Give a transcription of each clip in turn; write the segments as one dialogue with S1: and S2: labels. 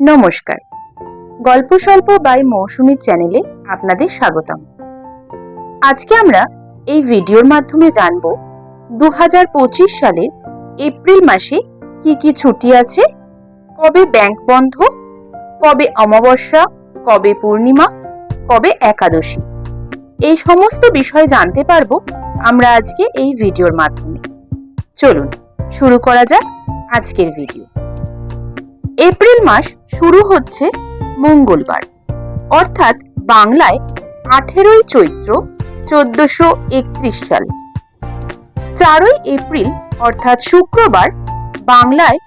S1: নমস্কার। গল্প স্বল্প বাই মৌসুমীর চ্যানেলে আপনাদের স্বাগতম। আজকে আমরা এই ভিডিওর মাধ্যমে জানব দু হাজার পঁচিশ সালের এপ্রিল মাসে কি কি ছুটি আছে, কবে ব্যাংক বন্ধ, কবে অমাবস্যা, কবে পূর্ণিমা, কবে একাদশী। এই সমস্ত বিষয় জানতে পারব আমরা আজকে এই ভিডিওর মাধ্যমে। চলুন, শুরু করা যাক আজকের ভিডিও। এপ্রিল মাস শুরু হচ্ছে মঙ্গলবার। অর্থাৎ বাংলায় আঠেরোই চৈত্র চোদ্দশো একত্রিশ সাল। চারই এপ্রিল, অর্থাৎ শুক্রবার, বাংলায়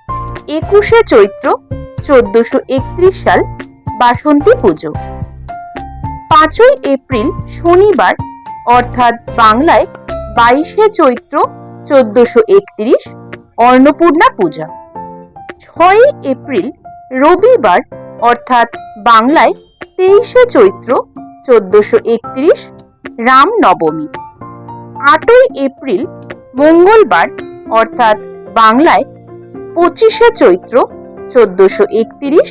S1: একুশে চৈত্র চোদ্দশো একত্রিশ সাল বাসন্তী পুজো। পাঁচই এপ্রিল, শনিবার, অর্থাৎ বাংলায় বাইশে চৈত্র চোদ্দশো একত্রিশ, অন্নপূর্ণা পূজা। ছয়ই এপ্রিল রবিবার, অর্থাৎ বাংলায় তেইশে চৈত্র চোদ্দশো একত্রিশ রাম নবমী আটই এপ্রিল মঙ্গলবার, অর্থাৎ বাংলায় পঁচিশে চৈত্র চোদ্দশো একত্রিশ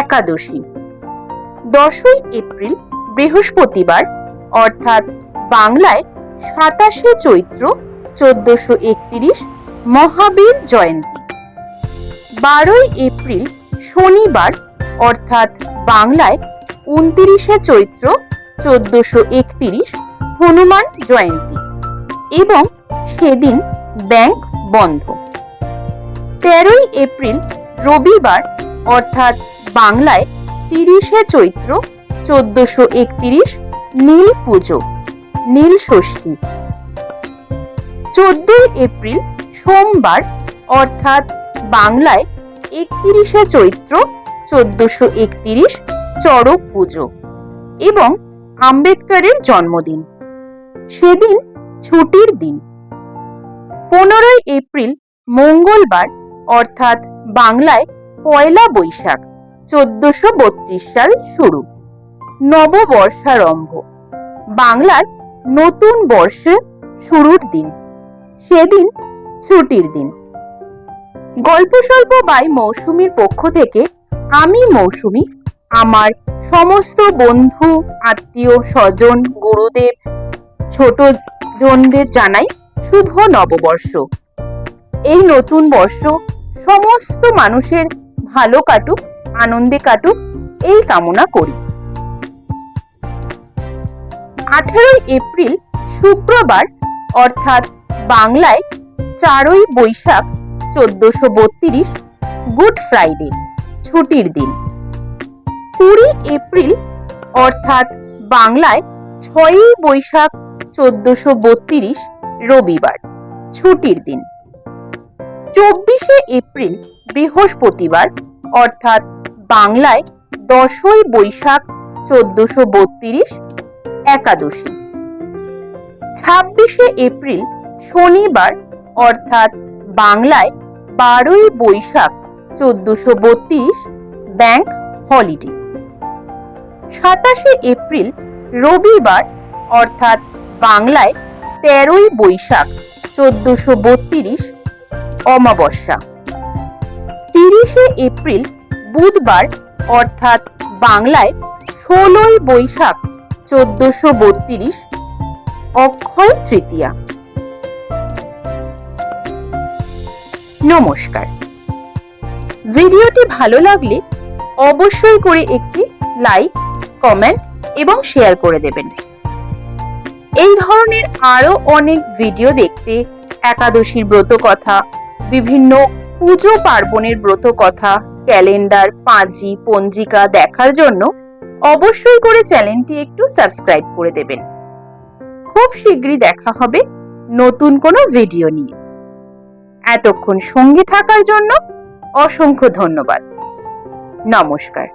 S1: একাদশী। দশই এপ্রিল বৃহস্পতিবার, অর্থাৎ বাংলায় সাতাশে চৈত্র চোদ্দশো একত্রিশ মহাবীর জয়ন্তী। বারোই এপ্রিল শনিবার, অর্থাৎ বাংলায় উনতিরিশে চৈত্র চোদ্দশো একত্রিশ হনুমান জয়ন্তী এবং সেদিন ব্যাংক বন্ধ। তেরোই এপ্রিল রবিবার, অর্থাৎ বাংলায় তিরিশে চৈত্র চোদ্দশো একত্রিশ নীল পুজো, নীল ষষ্ঠী। চোদ্দই এপ্রিল সোমবার, অর্থাৎ বাংলায় একত্রিশে চৈত্র চোদ্দশো একত্রিশ চড়ক পুজো এবং আম্বেদকরের জন্মদিন। সেদিন ছুটির দিন। পনেরোই এপ্রিল মঙ্গলবার, অর্থাৎ বাংলায় পয়লা বৈশাখ চোদ্দশো বত্রিশ সাল শুরু। নববর্ষারম্ভ। বাংলার নতুন বর্ষের শুরুর দিন। সেদিন ছুটির দিন। গল্প স্বল্প বাই মৌসুমীর পক্ষ থেকে আমি মৌসুমী, আমার সমস্ত বন্ধু, আত্মীয়, স্বজন, গুরুদেব, ছোট জনদের জানাই শুভ নববর্ষ। এই নতুন বর্ষ সমস্ত মানুষের ভালো কাটুক, আনন্দে কাটুক, এই কামনা করি। আঠেরোই এপ্রিল শুক্রবার, অর্থাৎ বাংলায় চারই বৈশাখ চোদ্দশো বত্রিশ, গুড ফ্রাইডে, ছুটির দিন। কুড়ি এপ্রিল, অর্থাৎ বাংলায় ছয়ই বৈশাখ চোদ্দশো বত্রিশ, রবিবার, ছুটির দিন। চব্বিশে এপ্রিল, বৃহস্পতিবার, অর্থাৎ বাংলায় দশই বৈশাখ চোদ্দশো বত্রিশ, একাদশী। ছাব্বিশে এপ্রিল, শনিবার, অর্থাৎ বাংলায় বারোই বৈশাখ চোদ্দশো বত্রিশ ব্যাংক হলিডে। সাতাশে এপ্রিল রবিবার, অর্থাৎ বাংলায় তেরোই বৈশাখ চোদ্দশো বত্রিশ অমাবস্যা। তিরিশে এপ্রিল বুধবার, অর্থাৎ বাংলায় ষোলোই বৈশাখ চোদ্দশো বত্রিশ অক্ষয় তৃতীয়া। নমস্কার। ভিডিওটি ভালো লাগলে অবশ্যই করে একটি লাইক, কমেন্ট এবং শেয়ার করে দেবেন। এই ধরনের আরও অনেক ভিডিও দেখতে, একাদশীর ব্রত কথা, বিভিন্ন পুজো পার্বণের ব্রত কথা, ক্যালেন্ডার, পাঁজি, পঞ্জিকা দেখার জন্য অবশ্যই করে চ্যানেলটি একটু সাবস্ক্রাইব করে দেবেন। খুব শীঘ্রই দেখা হবে নতুন কোনো ভিডিও নিয়ে। এতক্ষণ সঙ্গী থাকার জন্য অসংখ্য ধন্যবাদ। নমস্কার।